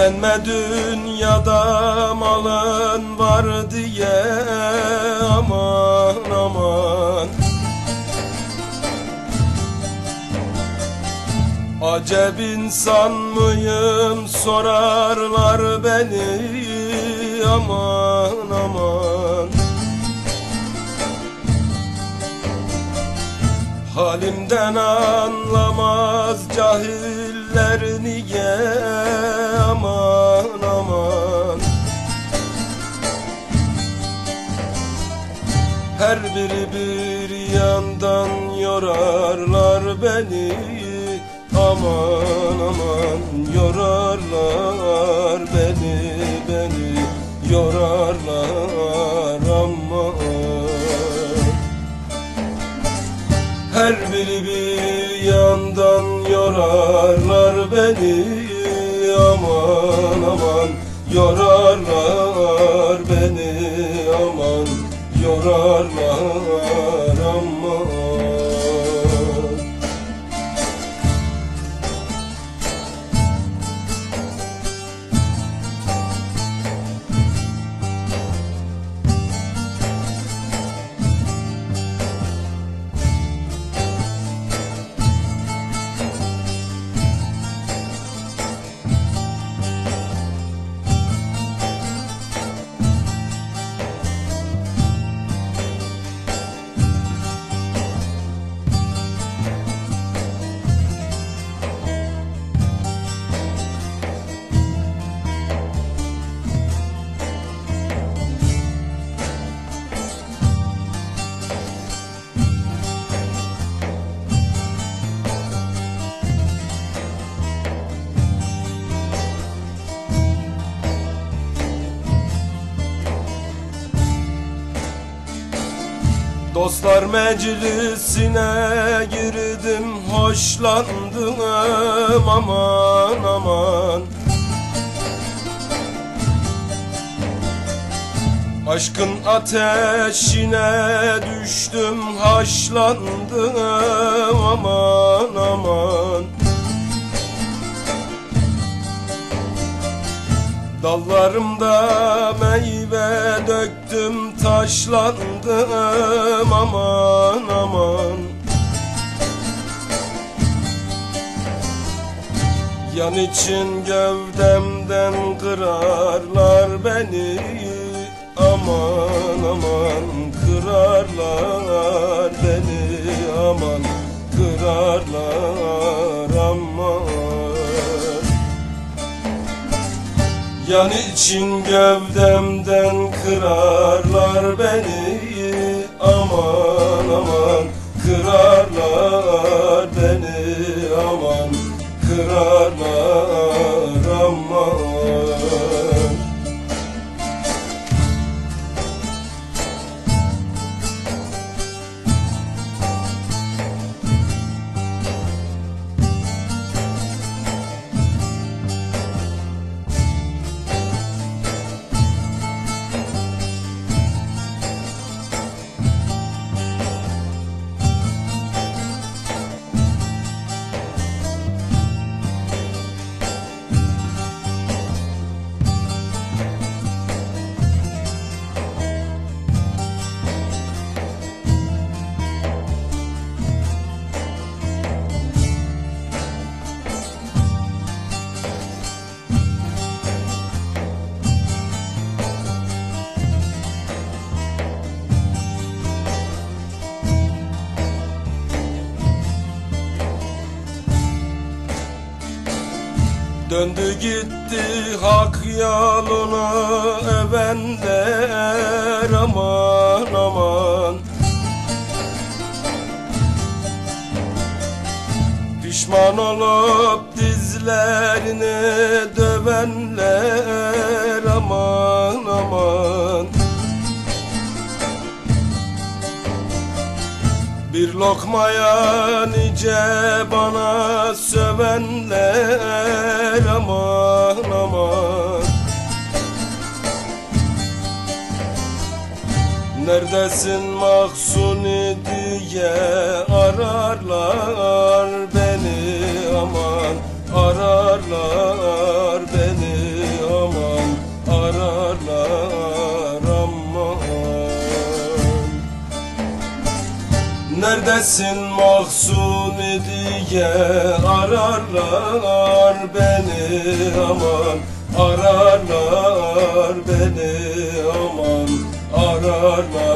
Güvenme dünyada malın var diye aman aman. Acep insan mıyım sorarlar beni aman aman. Halimden anlamaz cahiller Biri bir yandan yorarlar beni. Aman aman yorarlar beni beni yorarlar aman. Her biri bir yandan yorarlar beni. Aman aman yorarlar beni. Aman yorarlar Dostlar meclisine girdim hoşlandım aman aman. Aşkın ateşine düştüm haşlandım aman aman. Dallarımda meyve döktüm taşlandım aman aman. Yan için gövdemden kırarlar beni Aman aman. Kırarlar beni aman. Kırarlar aman. Yan için gövdemden kırarlar beni Aman Döndü gitti hak yoluna evenler aman aman. Pişman olup dizlerini dövenler aman Bir lokmaya nice bana sövenler aman aman. Neredesin Maksuni diye ararlar beni aman Ararlar Neredesin mahsuni diye ararlar beni aman. Ararlar beni aman. Ararlar